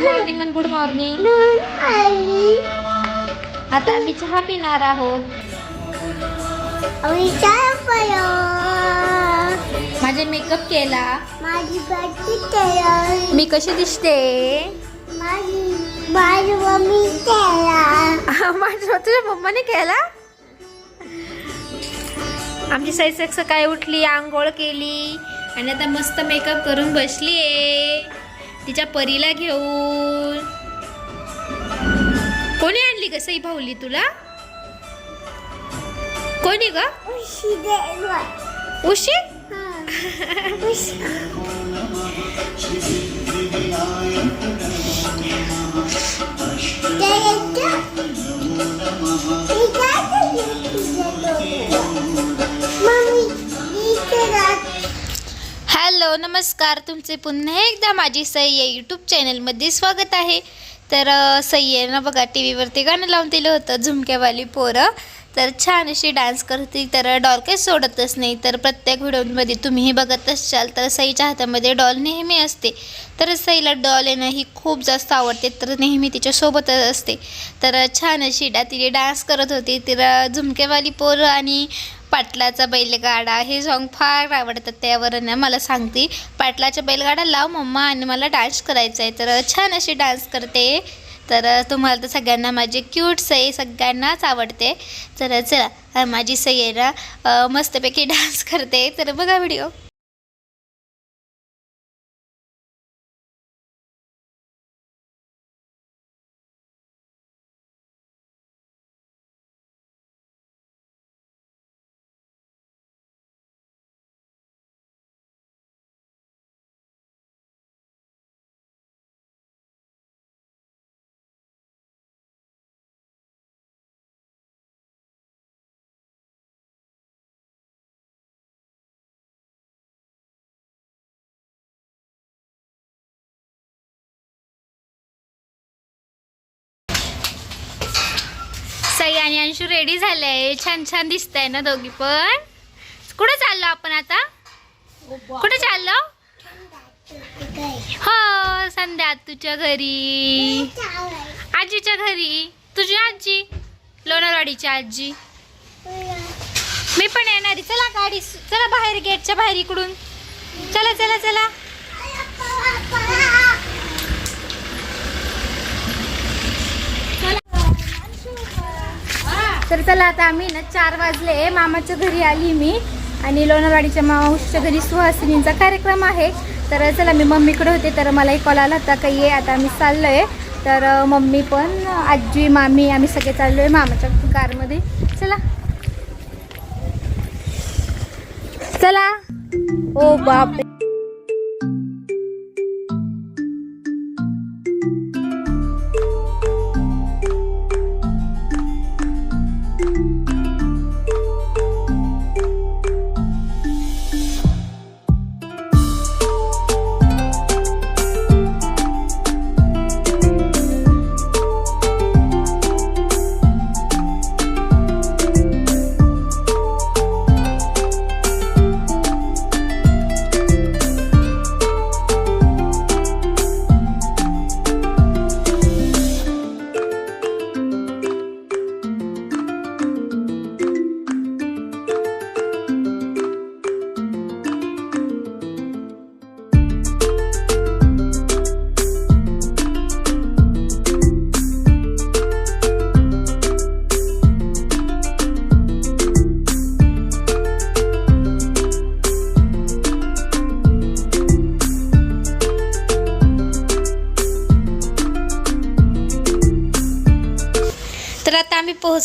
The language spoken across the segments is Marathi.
Good morning good morning. आता आम्ही चहा पिणार आहोत. माझे मेकअप केला. माझी मी कशी दिसते? माझी मम्मी तयार तुझ्या मम्माने केला? आमची साई सकाळी उठली आंघोळ केली आणि आता मस्त मेकअप करून बसली आहे तिच्या परीला घेऊन. कोणी आणली ग सई भाऊली तुला? कोणी ग? उशी उशी. हॅलो नमस्कार. तुमचे पुन्हा एकदा माझी सय्या यूट्यूब चॅनलमध्ये स्वागत आहे. तर सय्यानं बघा टी व्हीवरती गाणं लावून दिलं होतं झुमक्यावाली पोरं. तर छान अशी डान्स करते तर डॉल काही सोडतच नाही. तर प्रत्येक व्हिडिओमध्ये तुम्हीही बघत असाल तर सईच्या हातामध्ये डॉल नेहमी असते. तर सईला डॉल येणं ही खूप जास्त आवडते. तर नेहमी तिच्यासोबतच असते. तर छान अशी डा तिने डान्स करत होती. तिला झुमकेवाली पोरं आणि पाटलाचा बैलगाडा हे सॉन्ग फार आवडतात त्यावर मला सांगते पाटलाचा बैलगाडा लाव मम्मा आणि मला डान्स करायचा आहे तर छान अशी डान्स करते. तर तुम्हाला तर सगळ्यांना माझी क्यूट सई सगळ्यांनाच आवडते. तर चला माझी सई आहे ना मस्तपैकी डान्स करते. तर बघा व्हिडिओ सई आणि अंशू रेडी झालंय. छान छान दिसत आहे ना दोघी पण? कुठे चाललो आपण आता? कुठे चाललो? हो संध्या तुझ्या घरी. आजीच्या घरी. तुझी आजी? लोणारवाडीची आजी. मी पण येणार आहे. चला गाडी चला बाहेर गेटच्या बाहेर इकडून. चला चला चला. तर चला आता आम्ही ना चार वाजले मामाच्या घरी आली मी आणि लोणारवाडीच्या मावशीच्या घरी सुहासिनींचा कार्यक्रम आहे. तर चला मी मम्मीकडे होते तर मलाही कॉल आला होता का ये आता आम्ही चाललो आहे तर मम्मी पण आजी मामी आम्ही सगळे चाललो आहे मामाच्या कारमध्ये. चला. चला. ओ बाप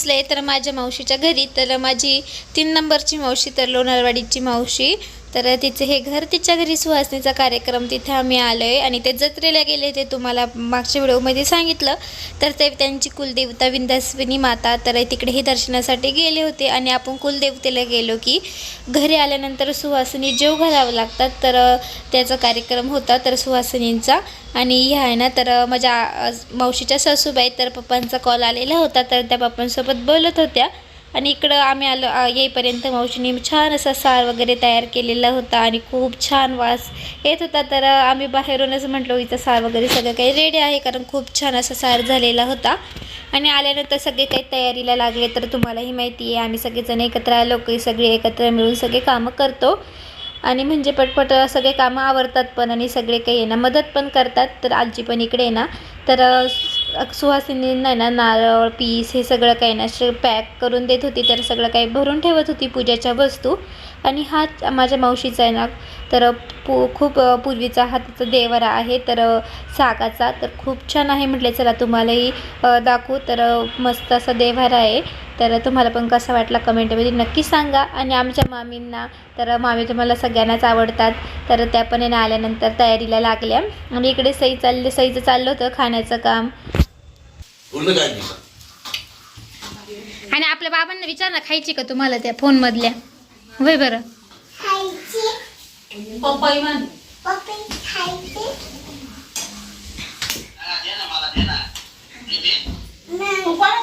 असले तर माझ्या मावशीच्या घरी तर माझी तीन नंबरची मावशी तर लोणारवाडीची मावशी. तर तिचं हे घर तिच्या घरी सुहासणीचा कार्यक्रम तिथे आम्ही आलो आहे आणि ते जत्रेला गेले ते तुम्हाला मागच्या व्हिडिओमध्ये सांगितलं. तर ते त्यांची कुलदेवता विंदास्विनी माता तर तिकडेही दर्शनासाठी गेले होते आणि आपण कुलदेवतेला गेलो की घरी आल्यानंतर सुहासिनी जेव घालावं लागतात. तर त्याचा कार्यक्रम होता तर सुहासिनींचा. आणि ह्या आहे ना तर माझ्या मावशीच्या सासूबाई तर पप्पांचा कॉल आलेला होता तर त्या पप्पांसोबत बोलत होत्या. आणि इकडं आम्ही आलो येईपर्यंत मावशीने छान असा सार वगैरे तयार केलेला होता आणि खूप छान वास येत होता. तर आम्ही बाहेरूनच म्हटलो इथं सार वगैरे सगळं काही रेडी आहे कारण खूप छान असा सार झालेला होता. आणि आल्यानंतर सगळे काही तयारीला लागले तर तुम्हालाही माहिती आहे आम्ही सगळेजण एकत्र आलो की सगळे एकत्र मिळून सगळे कामं करतो. आणि म्हणजे पटपट सगळे कामं आवरतात पण आणि सगळे काही येणं ना मदत पण करतात. तर आजी पण इकडे आहे ना तर सुहासिनींना आहे ना नारळ पीस हे सगळं काही ना पॅक करून देत होती तर सगळं काही भरून ठेवत होती पूजेच्या वस्तू. आणि हा माझ्या मावशीचा आहे ना तर पू खूप पूर्वीचा हाताचा देवरा आहे तर सागाचा तर खूप छान आहे. म्हटले चला तुम्हालाही दाखवू. तर मस्त असा देवारा आहे. तर तुम्हाला पण कसा वाटला कमेंटमध्ये नक्की सांगा. आणि आमच्या मामींना तर मामी तुम्हाला सगळ्यांनाच आवडतात. तर त्या पण ना आल्यानंतर तयारीला लागल्या. आणि इकडे सई चालले सईचं चाललं होतं खाण्याचं काम. पूर्ण? आणि आपल्या बाबांना विचार ना खायची का तुम्हाला त्या बरं. म्हण.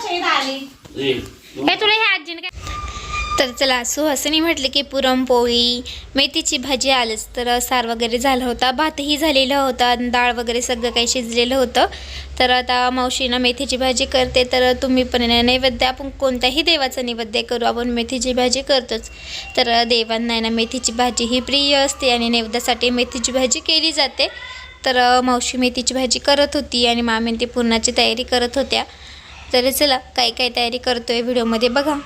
इथं आली? ए, हे तुला हे आजीने काय तर चला सुहासिनी म्हटले की पुरणपोळी मेथीची भाजी आलंच तर सार वगैरे झाला होता भातही झालेला होता आणि डाळ वगैरे सगळं काही शिजलेलं होतं. तर आता मावशीनं मेथीची भाजी करते तर तुम्ही पण नैवेद्य आपण कोणत्याही देवाचा नैवेद्य करू आपण मेथीची भाजी करतोच. तर देवांना आहे ना मेथीची भाजी ही प्रिय असते आणि नैवेद्यासाठी मेथीची भाजी केली जाते. तर मावशी मेथीची भाजी करत होती आणि मामी ती पुरणाची तयारी करत होत्या. तर चला काय काय तयारी करतोय व्हिडिओमध्ये बघा.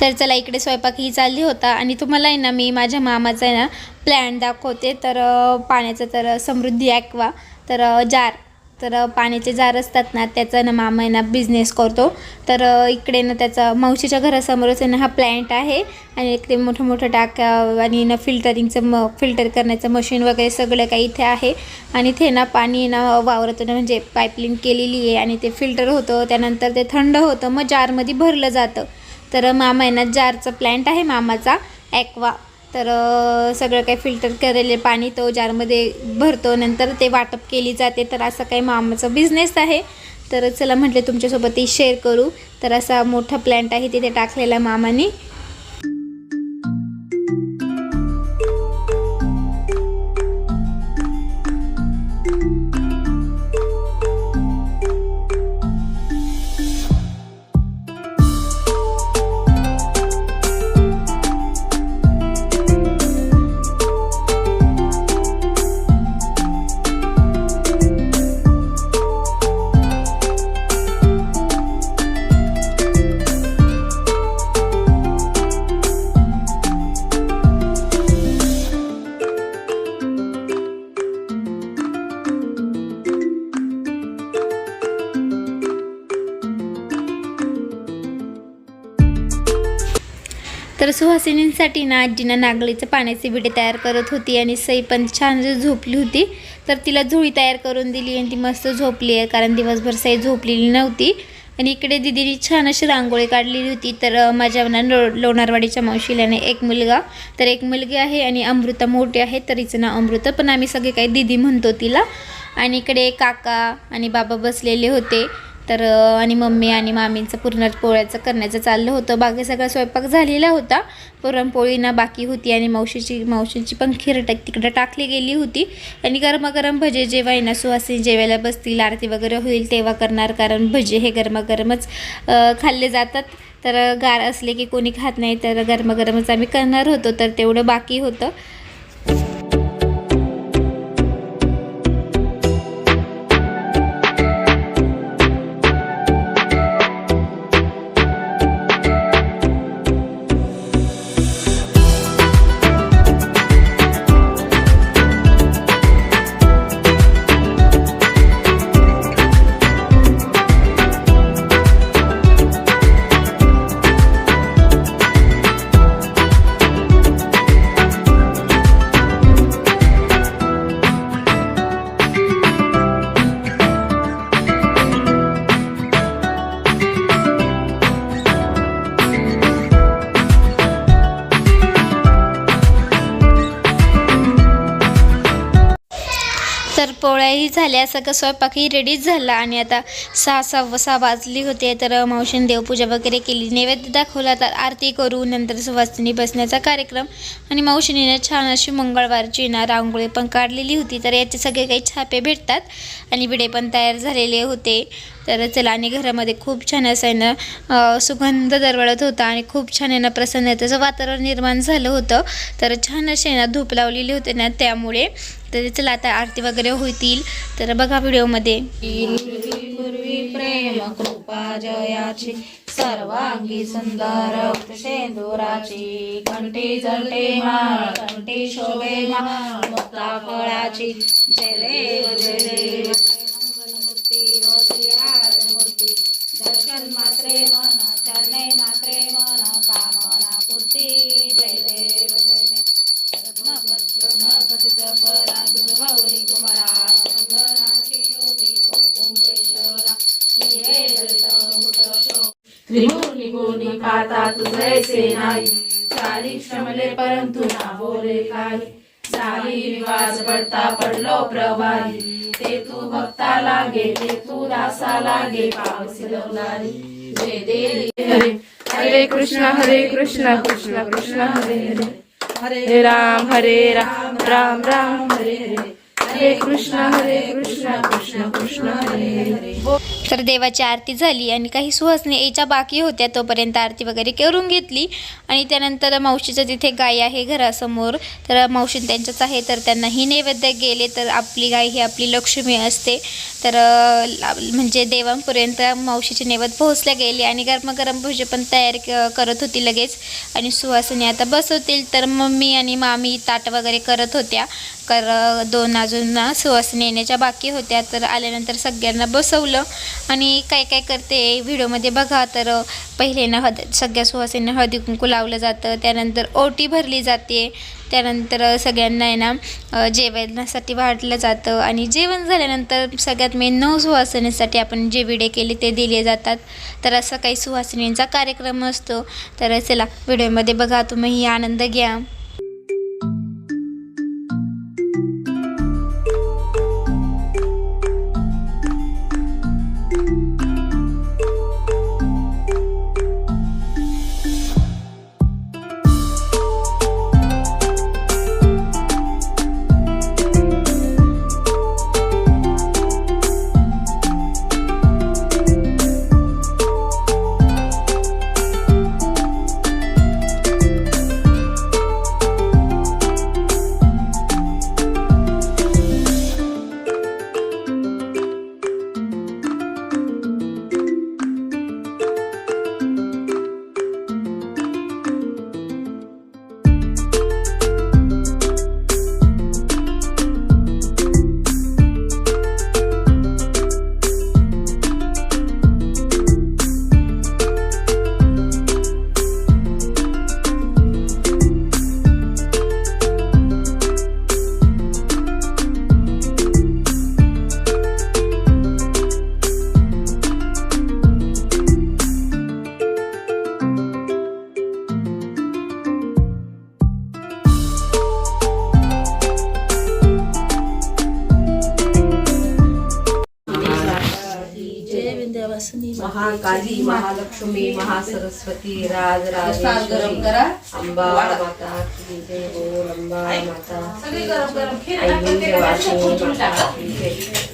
तर चला इकडे स्वयंपाक ही चालली होता. आणि तुम्हाला आहे ना मी माझ्या मामाचा आहे ना प्लॅन दाखवते. तर पाण्याचा पाण्याचं तर समृद्धी ॲक्वा. तर जार. तर पाण्याचे जार असतात ना त्याचा ना मामा आहे ना बिझनेस करतो. तर इकडे ना त्याचा मावशीच्या घरासमोरच आहे ना हा प्लॅन्ट आहे. आणि इकडे मोठं मोठं टाक्या आणि ना फिल्टरिंगचं म फिल्टर करण्याचं मशीन वगैरे सगळं काही इथे आहे. आणि इथे ना पाणी ना वावरतं ना म्हणजे पाईपलाईन केलेली आहे. आणि ते फिल्टर होतं त्यानंतर ते थंड होतं मग जारमध्ये भरलं जातं. तर मामा आहे जारचा प्लॅन्ट आहे मामाचा ॲक्वा तर सगळं काही फिल्टर केलेले पाणी तो जारमध्ये भरतो नंतर ते वाटप केली जाते. तर असं काही मामाचा बिझनेस आहे. तर चला म्हटले तुमच्यासोबत ते शेअर करू. तर असा मोठा प्लॅन्ट आहे तिथे टाकलेला मामाने. सुहासिनींसाठी ना आजीनं नागलीचं पाण्याचे विडे तयार करत होती आणि सई पण छान झोपली होती तर तिला झोळी तयार करून दिली आणि ती मस्त झोपली आहे कारण दिवसभर सई झोपलेली नव्हती. आणि इकडे दिदीने छान अशी रांगोळी काढलेली होती. तर माझ्या ना लो लोणारवाडीच्या मावशीलाने एक मुलगा. तर एक मुलगी आहे आणि अमृता मोठी आहे तर हिचं नाव अमृता. पण आम्ही सगळे काही दिदी म्हणतो तिला. आणि इकडे काका आणि बाबा बसलेले होते. तर आणि मम्मी आणि मामींचं पूर्ण पोळ्याचं करण्याचं चाललं होतं. बाकी सगळा स्वयंपाक झालेला होता. पुरणपोळी ना बाकी होती आणि मावशीची मावशीची पण खीर टाक तिकडं टाकली गेली होती. आणि गरमागरम भजे जेव्हा येणार सुवासिनी जेवायला बसतील आरती वगैरे होईल तेव्हा करणार. कारण भजे हे गरमागरमच खाल्ले जातात. तर गार असले की कोणी खात नाही तर गरमागरमच आम्ही करणार होतो. तर तेवढं बाकी होतं. झाले असं का स्वयंपाकही रेडीच झाला आणि आता सहा सहा सहा वाजली होते. तर मावशीने देवपूजा वगैरे केली नैवेद्य दाखवला. तर आरती करू नंतर सुवासिनी बसण्याचा कार्यक्रम. आणि मावशीने छान अशी मंगळवारची ना रांगोळी पण काढलेली होती. तर याचे सगळे काही छापे भेटतात आणि विडे पण तयार झालेले होते. तर चला आणि घरामध्ये खूप छान असं ना सुगंध दरवळत होता आणि खूप छान आहे ना प्रसन्नतेचं वातावरण निर्माण झालं होतं. तर छान असे ना धूप लावलेली होते ना त्यामुळे तर चला आता आरती वगैरे होतील. तर बघा व्हिडिओमध्ये. पूर्वी प्रेम कृपा जयाची सर्वांगी सुंदर सेंदुराची कंठी जलते माळ कंठी शोभे माळ मुक्ता फळाची जले देव दर्शन मात्रे मन चरणे मात्रे मन कामना पुरती जय देव कुंकुमेश्वरा हिरे ललित त्रिभुवनी पाहता तुझैसे नाही. चारी श्रमले परंतु ना बोले काही. सारी विवाज पडता पडलो प्रभारी. ते तू भक्ता लागे ते तू दासा लागे पावसी लवलारी जय देवी हरे कृष्ण हरे कृष्ण कृष्ण कृष्ण हरे हरे. हरे राम हरे राम राम राम हरे हरे. हरे कृष्ण हरे कृष्ण कृष्ण कृष्ण हरे हरे. तर देवाची आरती झाली आणि काही सुहासने याच्या बाकी होत्या तोपर्यंत आरती वगैरे करून घेतली. आणि त्यानंतर मावशीचं तिथे गाय आहे घरासमोर. तर मावशी त्यांच्याच आहे तर त्यांनाही नैवेद्य गेले तर आपली गाय ही आपली लक्ष्मी असते. तर म्हणजे देवांपर्यंत मावशीचे नैवेद्य पोहोचल्या गेले आणि गरमागरम भुजे पण तयार क- करत होती लगेच. आणि सुहासने आता बसवतील. तर मम्मी आणि मामी ताट वगैरे करत होत्या. कर दोन अजून ना सुवासिनी येण्याच्या बाकी होत्या तर आल्यानंतर सगळ्यांना बसवलं आणि काय काय करते व्हिडिओमध्ये बघा तर पहिले ना हद सगळ्या सुवासींना हळदी कुंकू लावलं जातं त्यानंतर ओटी भरली जाते त्यानंतर सगळ्यांना आहे ना जेवणासाठी वाढलं जातं आणि जेवण झाल्यानंतर सगळ्यात मेन नऊ सुवासिनीसाठी आपण जे विडे केले ते दिले जातात. तर असं काही सुवासिनींचा कार्यक्रम असतो. तर चला व्हिडिओमध्ये बघा तुम्हीही आनंद घ्या. महालक्ष्मी महासरस्वती राज राजेश्वरी अंबा माता की जय। बोल अंबा माता. आई देवाची माता की जय.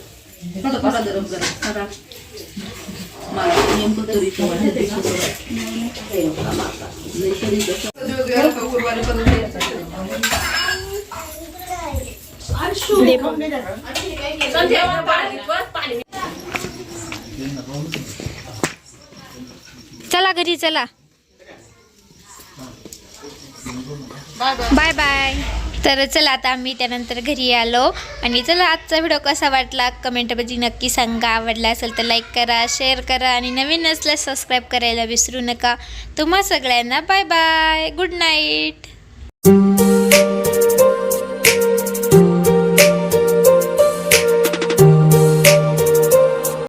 चला घरी चला. बाय बाय तर चला आता आम्ही त्यानंतर घरी आलो. आणि चला आजचा व्हिडिओ कसा वाटला? कमेंटमध्ये नक्की सांगा. आवडला असेल तर लाईक करा शेअर करा. आणि नवीन असल्यास सबस्क्राईब करायला विसरू नका. तुम्हा सगळ्यांना बाय बाय गुड नाईट